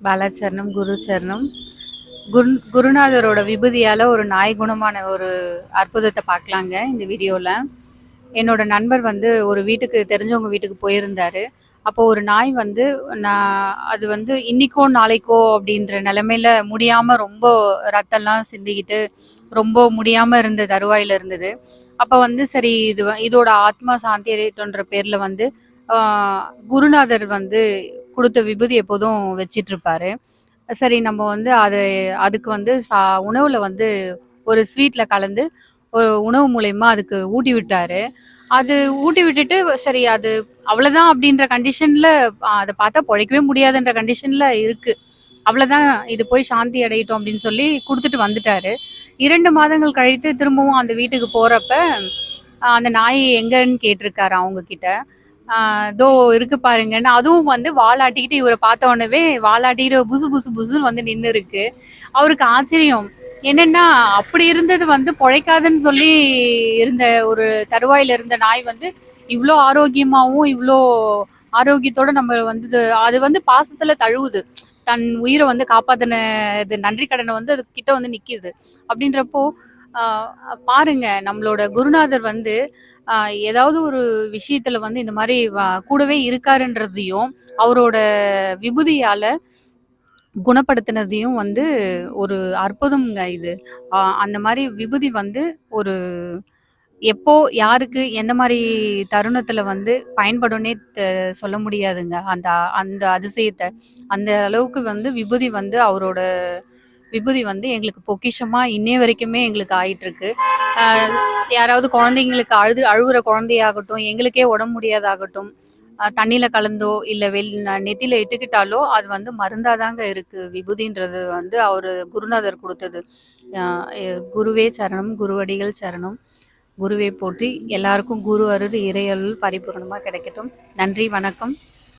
பாலாச்சரணம் குரு சரணம் குரு குருநாதரோட விபூதியால் ஒரு நாய் குணமான ஒரு அற்புதத்தை பார்க்கலாங்க இந்த வீடியோவில் என்னோட நண்பர் வந்து ஒரு வீட்டுக்கு தெரிஞ்சவங்க வீட்டுக்கு போயிருந்தார். அப்போ ஒரு நாய் வந்து நான் அது வந்து இன்னைக்கோ நாளைக்கோ அப்படின்ற நிலமையில முடியாமல் ரொம்ப ரத்தம்லாம் சிந்திக்கிட்டு ரொம்ப முடியாமல் இருந்த தருவாயில் இருந்தது. அப்போ வந்து சரி இது இதோட ஆத்மா சாந்தி அடையட்டுன்ற பேரில் வந்து குருநாதர் வந்து கொடுத்த விபூதி எப்போதும் வச்சிட்டு இருப்பாரு சரி நம்ம வந்து அது அதுக்கு வந்து சா உணவுல வந்து ஒரு ஸ்வீட்ல கலந்து ஒரு உணவு மூலயமா அதுக்கு ஊட்டி விட்டாரு. அது ஊட்டி விட்டுட்டு சரி அது அவ்வளவுதான் அப்படின்ற கண்டிஷன்ல அதை பார்த்தா பிழைக்கவே முடியாதுன்ற கண்டிஷன்ல இருக்கு. அவ்வளவுதான் இது போய் சாந்தி அடையட்டும் அப்படின்னு சொல்லி கொடுத்துட்டு வந்துட்டாரு. இரண்டு மாதங்கள் கழித்து திரும்பவும் அந்த வீட்டுக்கு போறப்ப அந்த நாய் எங்கன்னு கேட்டிருக்காரு அவங்க கிட்ட தோ இருக்கு பாருங்கன்னு. அதுவும் வந்து வாலாட்டிக்கிட்டு இவரை பார்த்த உடனே வாலாட்டிக்கிட்டு புசு புசு புசுன்னு வந்து நின்று இருக்கு. அவருக்கு ஆச்சரியம். என்னன்னா அப்படி இருந்தது வந்து பொழைக்காதுன்னு சொல்லி இருந்த ஒரு தருவாயில இருந்த நாய் வந்து இவ்வளோ ஆரோக்கியமாவும் இவ்வளோ ஆரோக்கியத்தோட நம்ம வந்து அது வந்து பாசத்துல தழுவுது. தன் உயிரை வந்து காப்பாத்தின இது நன்றி கடனை வந்து அது கிட்ட வந்து நிற்கிது அப்படின்றப்போ பாருங்க நம்மளோட குருநாதர் வந்து ஏதாவது ஒரு விஷயத்துல வந்து இந்த மாதிரி கூடவே இருக்காருன்றதையும் அவரோட விபூதியால குணப்படுத்தினதையும் வந்து ஒரு அற்புதம்ங்க இது. அந்த மாதிரி விபூதி வந்து ஒரு எப்போ யாருக்கு எந்த மாதிரி தருணத்துல வந்து பயன்படும்னே தெ- சொல்ல முடியாதுங்க. அந்த அந்த அதிசயத்தை அந்த அளவுக்கு வந்து விபூதி வந்து அவரோட விபூதி வந்து எங்களுக்கு பொக்கிஷமா இன்னைய வரைக்குமே எங்களுக்கு ஆயிட்டு இருக்கு யாராவது குழந்தைங்களுக்கு அழுது அழுகுற குழந்தையாகட்டும் எங்களுக்கே உடம்பு முடியாதாகட்டும் தண்ணியில கலந்தோ இல்ல வெள் ந- நெத்தியில இட்டுக்கிட்டாலோ அது வந்து மருந்தாதாங்க இருக்கு. விபூதின்றது வந்து அவரு குருநாதர் கொடுத்தது. குருவே சரணம் குருவடிகள் சரணம். குருவை போற்றி எல்லாருக்கும் குரு அருள் இறையருள் பரிபூர்ணமாக கிடைக்கட்டும். நன்றி வணக்கம்.